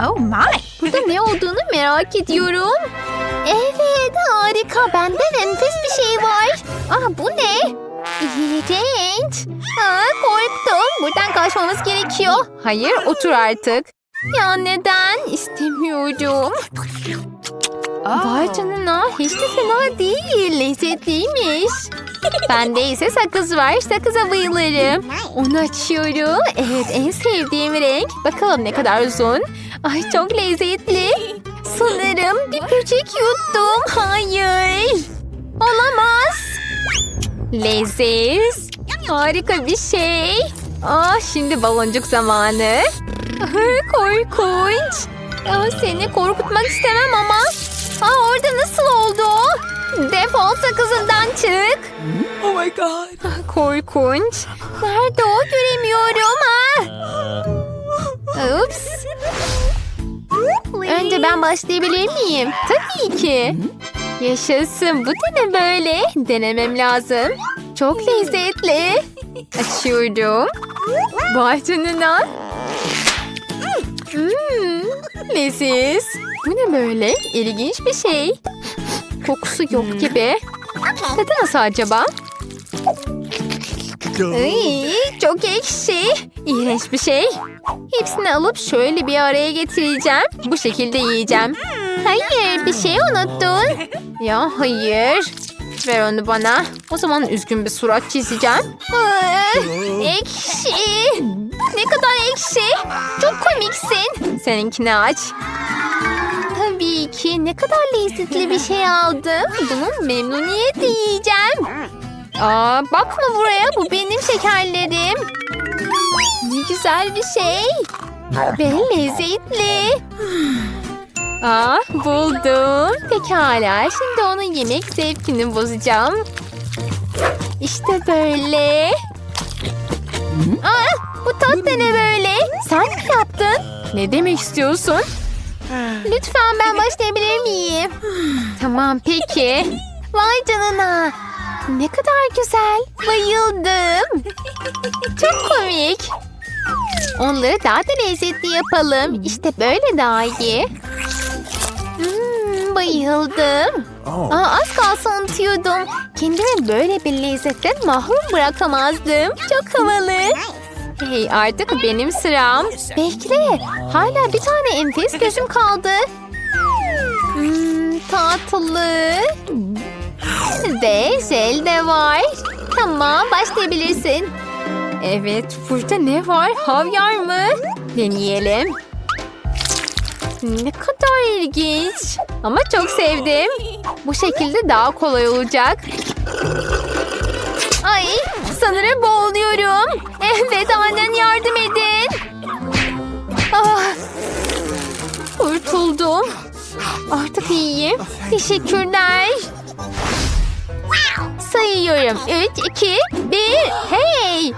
Oh my. Burada ne olduğunu merak ediyorum. Evet harika. Bende enfes bir şey var. Ah bu ne? İğrenç. Aa, korktum. Buradan kaçmamız gerekiyor. Hayır otur artık. Ya neden? İstemiyorum. Vay canına hiç de fena değil. Lezzetliymiş. Bende ise sakız var. Sakıza bayılırım. Onu açıyorum. Evet en sevdiğim renk. Bakalım ne kadar uzun. Ay çok lezzetli. Sanırım bir böcek yuttum. Hayır. Olamaz. Leziz. Harika bir şey. Ah şimdi baloncuk zamanı. Korkunç. Ah, seni korkutmak istemem ama. Aa, orada nasıl oldu? Defol sakızından çık. Oh my god. Ah, Korkunç. Nerede o göremiyorum. Ah. Ups. Önce ben başlayabilir miyim? Tabii ki. Yaşasın. Bu da ne böyle? Denemem lazım. Çok lezzetli. Açıyorum. Vay canına. Hmm, leziz. Bu ne böyle? İlginç bir şey. Kokusu yok gibi. Tadı nasıl acaba? Ay, çok ekşi. İğrenç bir şey. Hepsini alıp şöyle bir araya getireceğim. Bu şekilde yiyeceğim. Hayır bir şey unuttun. Ya hayır. Ver onu bana. O zaman üzgün bir surat çizeceğim. Ekşi. Ne kadar ekşi. Çok komiksin. Seninkini aç. Tabii ki ne kadar lezzetli bir şey aldım. Bunu memnuniyetle yiyeceğim. Aa, bakma buraya bu benim şekerlerim. Ne güzel bir şey. Ve lezzetli. Aa, buldum. Pekala şimdi onun yemek zevkini bozacağım. İşte böyle. Aa, bu tat da ne böyle? Sen mi yaptın? Ne demek istiyorsun? Lütfen ben başlayabilir miyim? tamam peki. Vay canına. Ne kadar güzel. Bayıldım. Çok komik. Onları daha da lezzetli yapalım. İşte böyle daha iyi. Hmm, bayıldım. Aa, az kalsın unutuyordum. Kendimi böyle bir lezzetten mahrum bırakamazdım. Çok havalı. Hey artık benim sıram. Bekle. Hala bir tane enfes gözüm kaldı. Hmm, tatlı. Ve jel de var. Tamam başlayabilirsin. Evet burada ne var? Havyar mı? Deneyelim. Ne kadar ilginç. Ama çok sevdim. Bu şekilde daha kolay olacak. Ay sanırım boğuluyorum. Evet annen yardım edin. Ah, kurtuldum. Artık iyiyim. Teşekkürler. Sayıyorum. Üç, iki, bir. Hey!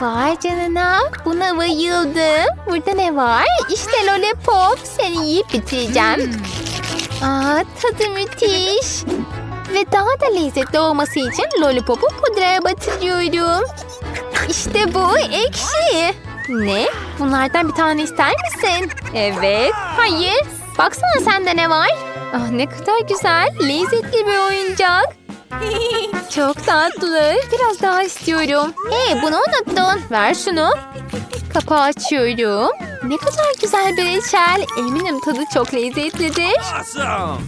Vay canına. Buna bayıldım. Burada ne var? İşte lollipop. Seni yiyip bitireceğim. Aa, tadı müthiş. Ve daha da lezzetli olması için lollipopu pudraya batırıyorum. İşte bu ekşi. Ne? Bunlardan bir tane ister misin? Evet. Hayır. Baksana sende ne var? Ah ne kadar güzel. Lezzetli bir oyuncak. Çok tatlı. Biraz daha istiyorum. Hey bunu unuttun. Ver şunu. Kapağı açıyorum. Ne kadar güzel bir reçel. Eminim tadı çok lezzetlidir. Awesome!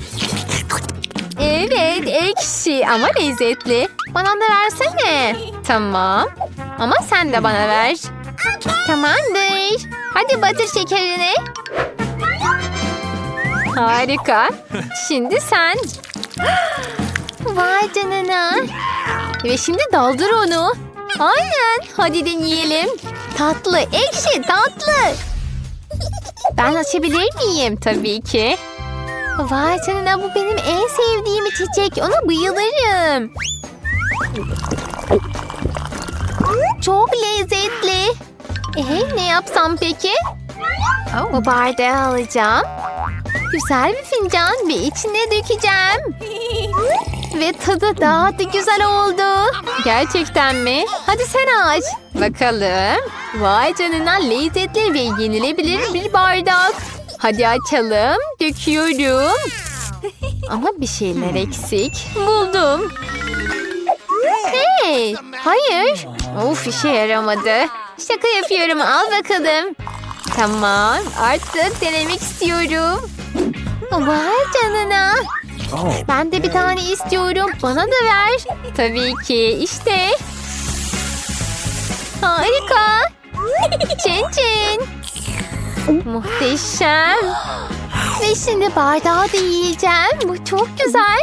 Evet ekşi ama lezzetli. Bana da versene. Tamam. Ama sen de bana ver. Tamamdır. Hadi batır şekerini. Harika. Şimdi sen. Vay canına. Ve şimdi daldır onu. Aynen. Hadi deneyelim. Tatlı, ekşi, tatlı. Ben açabilir miyim? Tabii ki. Vay canına bu benim en sevdiğim içecek. Ona bayılırım. Çok lezzetli. Ee, ne yapsam peki? Bu bardağı alacağım. Güzel bir fincan ve içine dökeceğim. Ve tadı daha da güzel oldu. Gerçekten mi? Hadi sen aç. Bakalım. Vay canına lezzetli ve yenilebilir bir bardak. Hadi açalım. Döküyorum. Ama bir şeyler eksik. Buldum. Hey, hayır. Of işe yaramadı. Şaka yapıyorum al bakalım. Tamam artık denemek istiyorum. Vay canına. Ben de bir tane istiyorum. Bana da ver. Tabii ki işte. Harika. Çin çin. Muhteşem. Ve şimdi bardağı da yiyeceğim. Bu çok güzel.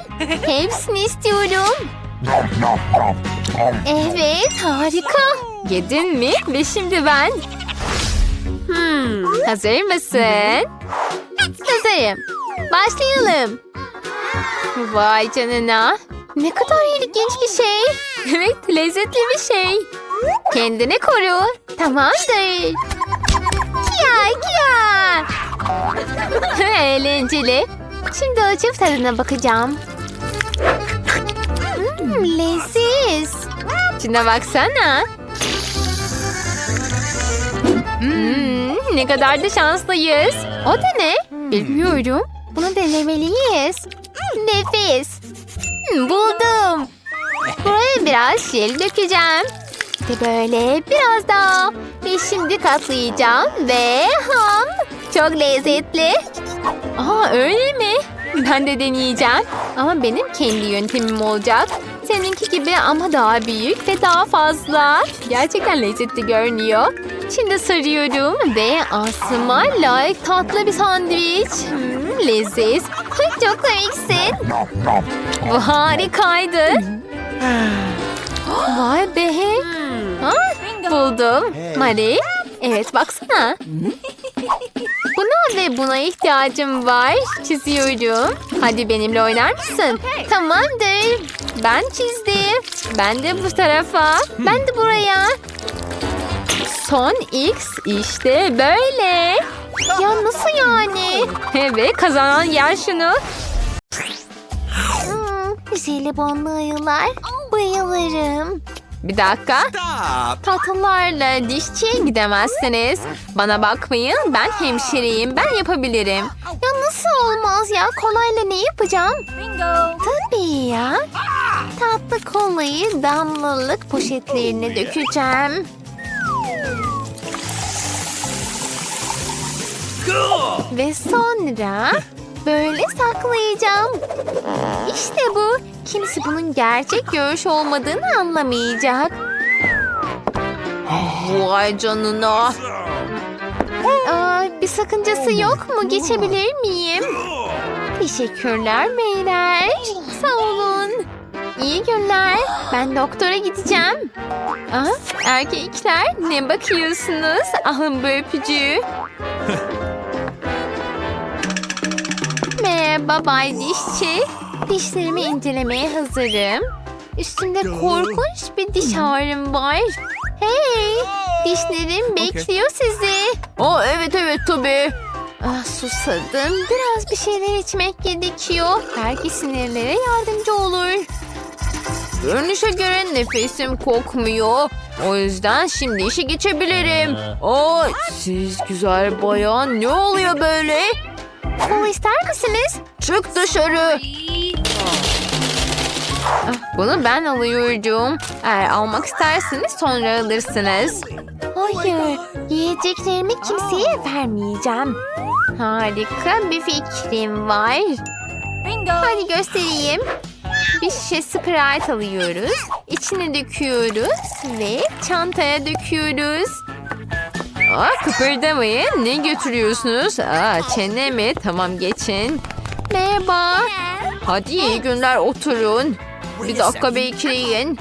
Hepsini istiyorum. Evet harika. Yedin mi? Ve şimdi ben. Hmm, hazır mısın? Hazırım. Başlayalım. Vay canına. Ne kadar ilginç bir şey. Evet lezzetli bir şey. Kendini koru. Tamamdır. Kia kia. Eğlenceli. Şimdi açıp tadına bakacağım. Hmm, leziz. Şuna baksana. Hmm, ne kadar da şanslıyız. O da ne? Bilmiyorum. Bunu denemeliyiz. Nefis. Hmm, buldum. Buraya biraz jel dökeceğim. İşte böyle biraz daha. Ve şimdi katlayacağım ve ham. Çok lezzetli. Aa öyle mi? Ben de deneyeceğim. Ama benim kendi yöntemim olacak. Seninki gibi ama daha büyük ve daha fazla. Gerçekten lezzetli görünüyor. Şimdi sarıyorum ve asma layık tatlı bir sandviç. Hmm, leziz. Çok komiksin. Bu harikaydı. Vay be. Ha, buldum. Mari. Evet baksana. Buna ve buna ihtiyacım var. Çiziyorum. Hadi benimle oynar mısın? Tamamdır. Ben çizdim. Ben de bu tarafa. Ben de buraya. Son X işte böyle. Ya nasıl yani? Evet kazanan yer şunu. Hmm, jelibonlu ayılar. Bayılırım. Bir dakika. Stop! Tatlılarla dişçiye gidemezsiniz. Bana bakmayın ben hemşireyim ben yapabilirim. Ya nasıl olmaz ya kolayla ne yapacağım? Bingo. Tabii ya. Tatlı kolayı damlalık poşetlerine dökeceğim. Ve sonra böyle saklayacağım. İşte bu. Kimse bunun gerçek görüş olmadığını anlamayacak. Vay canına. Aa, bir sakıncası yok mu? Geçebilir miyim? Teşekkürler beyler. Sağ olun. İyi günler. Ben doktora gideceğim. Aa, erkekler ne bakıyorsunuz? Alın bu öpücüğü. Merhaba Bay Dişçi. Dişlerimi incelemeye hazırım. Üstümde korkunç bir diş ağrım var. Hey, dişlerim bekliyor sizi. Aa, evet evet tabii. Ah, susadım. Biraz bir şeyler içmek gerekiyor. Belki sinirlere yardımcı olur. Görünüşe göre nefesim kokmuyor. O yüzden şimdi işe geçebilirim. Aa, siz güzel bayan ne oluyor böyle? Kola ister misiniz? Çık dışarı. Ah, Bunu ben alıyorum. Eğer almak isterseniz sonra alırsınız. Hayır, yiyeceklerimi kimseye vermeyeceğim. Harika bir fikrim var. Hadi göstereyim. Bir şişe Sprite alıyoruz. İçine döküyoruz ve çantaya döküyoruz. Aa, kıpırdamayın. Ne götürüyorsunuz? Aa, çene mi? Tamam geçin. Merhaba. Hadi iyi günler oturun. Bir dakika bekleyin.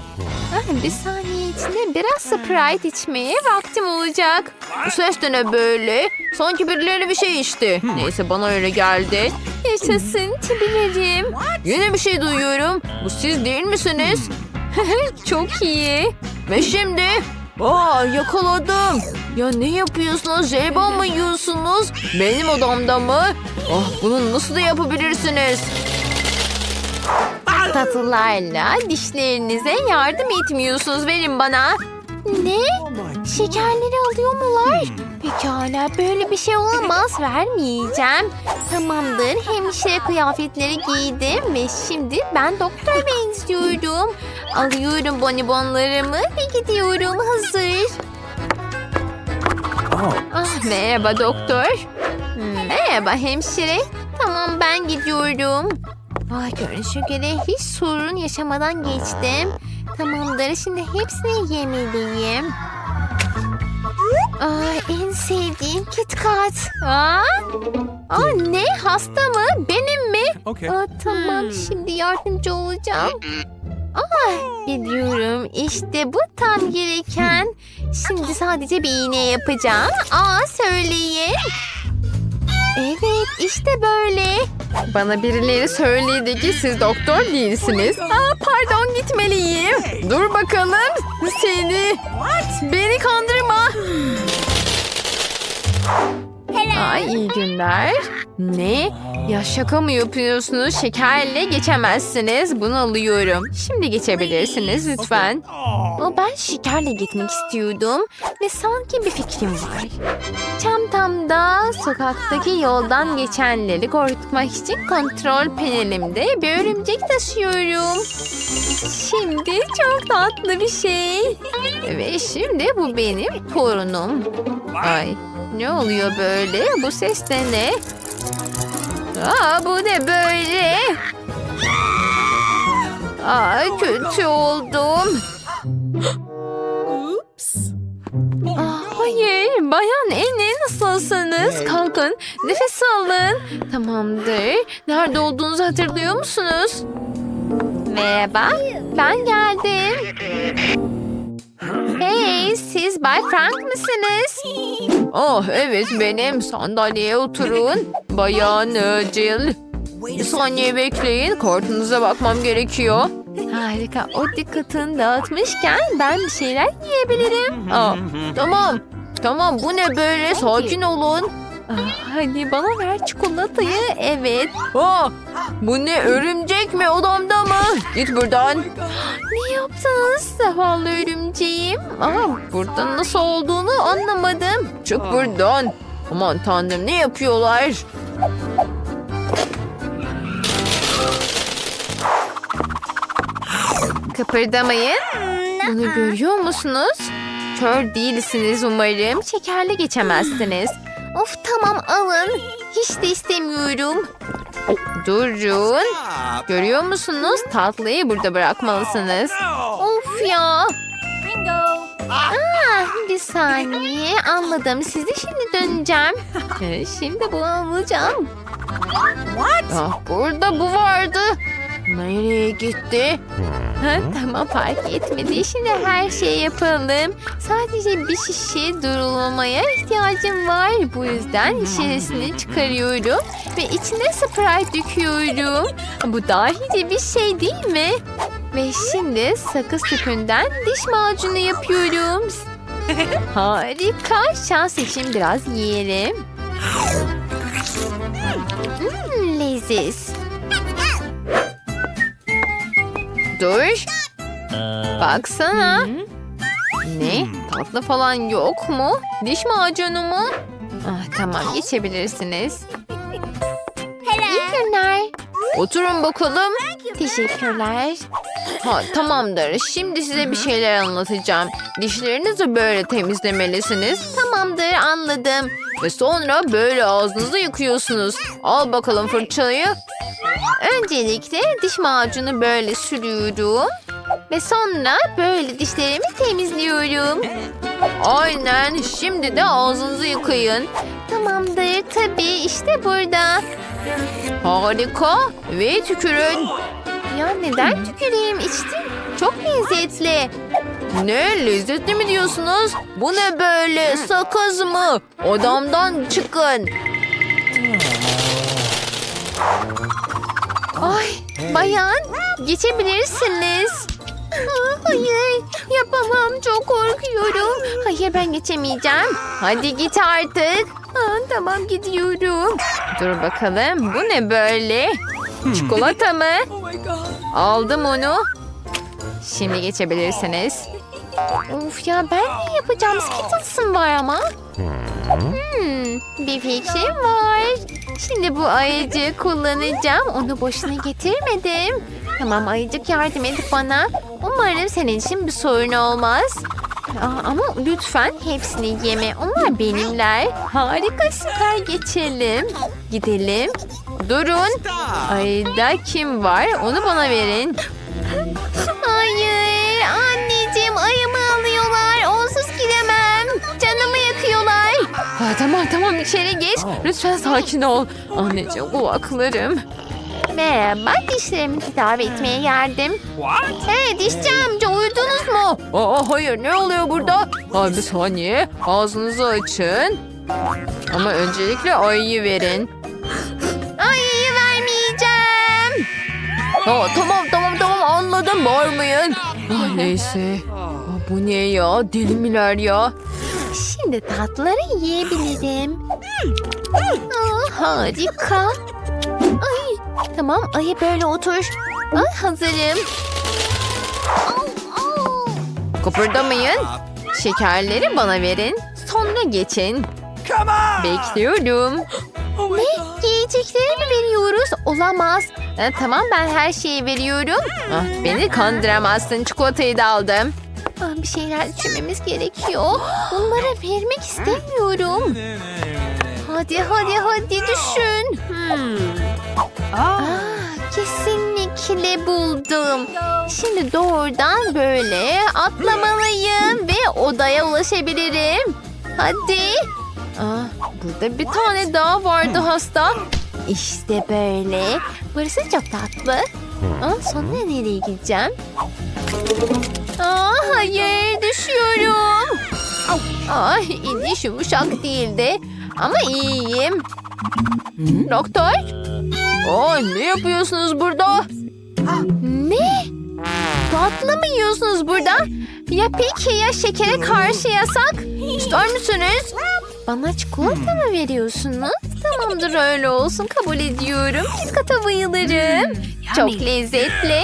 Ah, bir saniye içinde biraz Sprite içmeye vaktim olacak. Bu ses de ne böyle? Sanki birileri bir şey içti. Neyse bana öyle geldi. Yaşasın tibilerim. Yine bir şey duyuyorum. Bu siz değil misiniz? Çok iyi. Ve şimdi? Aa yakaladım. Ya ne yapıyorsunuz? Jelibon mu yiyorsunuz? Benim odamda mı? Ah bunu nasıl da yapabilirsiniz? Tatlılarla dişlerinize yardım etmiyorsunuz. Verin bana. Ne? Şekerleri alıyormular. Pekala böyle bir şey olamaz vermeyeceğim. Tamamdır hemşire kıyafetleri giydim ve şimdi ben doktor benziyorum. Alıyorum bonibonlarımı ve gidiyorum hazır. Ah merhaba doktor. Merhaba hemşire. Tamam ben gidiyorum. Vay görünüşe göre hiç sorun yaşamadan geçtim. Tamamdır şimdi hepsini yemeliyim. Aa, en sevdiğim KitKat. Aa, Aa, ne hasta mı? Benim mi? Okay. Aa, tamam şimdi yardımcı olacağım. Aa, biliyorum işte bu tam gereken. Şimdi sadece bir iğne yapacağım. Aa söyleyin. Evet işte böyle. Bana birileri söyledi ki siz doktor değilsiniz. Aa, pardon gitmeliyim. Dur bakalım seni. Beni kandırma. Ay iyi günler. Ne? Ya şaka mı yapıyorsunuz? Şekerle geçemezsiniz. Bunu alıyorum. Şimdi geçebilirsiniz lütfen. Ama ben şekerle gitmek istiyordum. Ve sanki bir fikrim var. Çantamda sokaktaki yoldan geçenleri korkutmak için kontrol panelimde bir örümcek taşıyorum. Şimdi çok tatlı bir şey. Ve şimdi bu benim torunum. Ay ne oluyor böyle? Bu ses de ne? Aa bu ne böyle? Aa kötü oldum. Aa, hayır bayan Eni nasılsınız? Kalkın nefes alın. Tamamdır. Nerede olduğunuzu hatırlıyor musunuz? Merhaba ben geldim. Hey siz Bay Frank mısınız? Oh evet benim sandalyeye oturun. Bayan e, Jill. Bir saniye bekleyin kartınıza bakmam gerekiyor. Harika o dikkatini dağıtmışken ben bir şeyler yiyebilirim. Aa, tamam tamam bu ne böyle sakin olun. Aa, hadi bana ver çikolatayı evet. Aa, bu ne örümcek mi odamda mı? Git buradan. Ne yaptınız zavallı örümceğim? Aa, burada nasıl olduğunu anlamadım. Çık buradan. Aman tanrım ne yapıyorlar? Kıpırdamayın. Bunu görüyor musunuz? Kör değilsiniz umarım. Şekerle geçemezsiniz. Of tamam alın. Hiç de istemiyorum. Durun. Görüyor musunuz? Tatlıyı burada bırakmalısınız. Of ya. Ah, bir saniye anladım. Sizi şimdi döneceğim. Ee, Şimdi bunu alacağım. Ah, burada bu vardı. Nereye gitti? Ha, tamam fark etmedi. Şimdi her şeyi yapalım. Sadece bir şişe durulamaya ihtiyacım var. Bu yüzden şişesini çıkarıyorum. Ve içine Sprite döküyorum. Bu dahice bir şey değil mi? Ve şimdi sakız tüpünden diş macunu yapıyorum. Harika. Şans için biraz yiyelim. Hmm, leziz. Dur. Baksana. Ne? Tatlı falan yok mu? Diş macunu mu? Ah, tamam geçebilirsiniz. İyi günler. Oturun bakalım. Teşekkürler. Ha, tamamdır. Şimdi size bir şeyler anlatacağım. Dişlerinizi böyle temizlemelisiniz. Tamamdır anladım. Ve sonra böyle ağzınızı yıkıyorsunuz. Al bakalım fırçayı. Öncelikle diş macunu böyle sürüyorum. Ve sonra böyle dişlerimi temizliyorum. Aynen. Şimdi de ağzınızı yıkayın. Tamamdır. Tabii işte burada. Harika. Ve tükürün. Ya neden tüküreyim? İçtim. Çok lezzetli. Ne lezzetli mi diyorsunuz? Bu ne böyle sakız mı? Odamdan çıkın. Ay bayan geçebilirsiniz. Aa, Hayır yapamam çok korkuyorum. Hayır ben geçemeyeceğim. Hadi git artık. Aa, tamam gidiyorum. Dur bakalım bu ne böyle? Çikolata mı? Aldım onu. Şimdi geçebilirsiniz. Of ya ben ne yapacağım? Skittles'ım var ama. Hmm, bir fikrim var. Şimdi bu ayıcığı kullanacağım. Onu boşuna getirmedim. Tamam ayıcık yardım et bana. Umarım senin için bir sorun olmaz. Aa, ama lütfen hepsini yeme. Onlar benimler. Harika süper geçelim. Gidelim. Durun. Ayda kim var? Onu bana verin. Hayır. Anneciğim ayımı alıyorlar. Onsuz gidemem. Canımı yakıyorlar. Ha, tamam tamam içeri geç. Lütfen sakin ol. Anneciğim kulaklarım. Merhaba dişlerimi tedavi etmeye geldim. What? Hey dişçi amca uyudunuz mu? Aa, hayır ne oluyor burada? Aa, bir saniye ağzınızı açın. Ama öncelikle ayıyı verin. Aa, tamam tamam tamam anladım bağırmayın. Ah, neyse. Aa, bu ne ya deli miler ya? Şimdi tatlıları yiyebilirim. Aa, harika. Ay, tamam ayı böyle otur. Ay, hazırım. Kıpırdamayın. Şekerleri bana verin. Sonra geçin. Bekliyorum. Oh Ne? Veriyoruz? Olamaz. Ha, tamam ben her şeyi veriyorum. Ah, beni kandıramazsın. Çikolatayı da aldım. Ah, bir şeyler düşünmemiz gerekiyor. Bunlara vermek istemiyorum. Hadi hadi hadi düşün. Hmm. Ah, kesinlikle buldum. Şimdi doğrudan böyle atlamalıyım ve odaya ulaşabilirim. Hadi. Aa, burada bir tane daha vardı hasta. İşte böyle. Burası çok tatlı. Aa, sonra nereye gideceğim? Aa, hayır düşüyorum. Ay iniş yumuşak değildi. Ama iyiyim. Doktor? Aa, ne yapıyorsunuz burada? Ne? Tatlı mı yiyorsunuz burada? Ya peki ya şekere karşı yasak? İster misiniz? Bana çikolata mı veriyorsunuz? Tamamdır öyle olsun kabul ediyorum. KitKat'a bayılırım. Çok lezzetli.